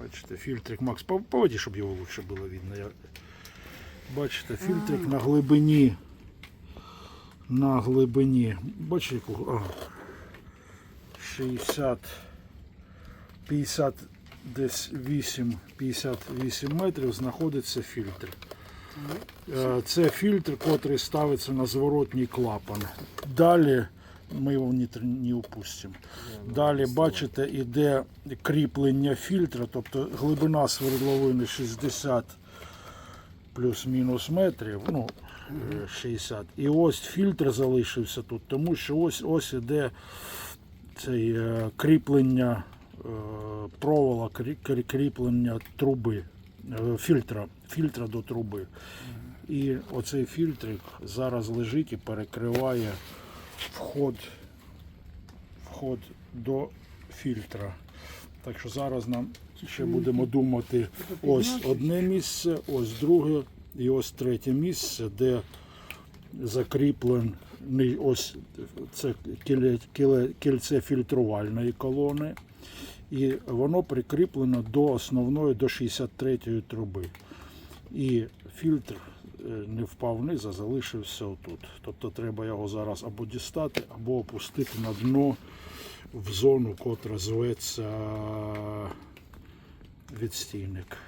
Бачите, фільтрик Макс, по, воді, щоб його лучше було видно. Я... Бачите, фільтрик на глибині. На глибині. Бачите, яку. Ага. 60. 50 десь 8, 58 метрів знаходиться фільтр. Е, Це фільтр, котрий ставиться на зворотній клапан. Далі ми його не, не упустимо. Далі, бачите, іде кріплення фільтра, тобто глибина свердловини 60 плюс-мінус метрів, ну, е, 60. І ось фільтр залишився тут, тому що ось ось іде цей е, кріплення е, провола, крі- крі- кріплення труби, е, фільтра, фільтра до труби. І оцей фільтрик зараз лежить і перекриває вход, вход до фільтра. Так що зараз нам ще будемо думати ось одне місце, ось друге і ось третє місце, де закріплений ось це кіле- кіле- кільце фільтрувальної колони. І воно прикріплено до основної до 63-ї труби. І фільтр не впав вниз, а залишився отут. Тобто треба його зараз або дістати, або опустити на дно в зону, котра зветься відстійник.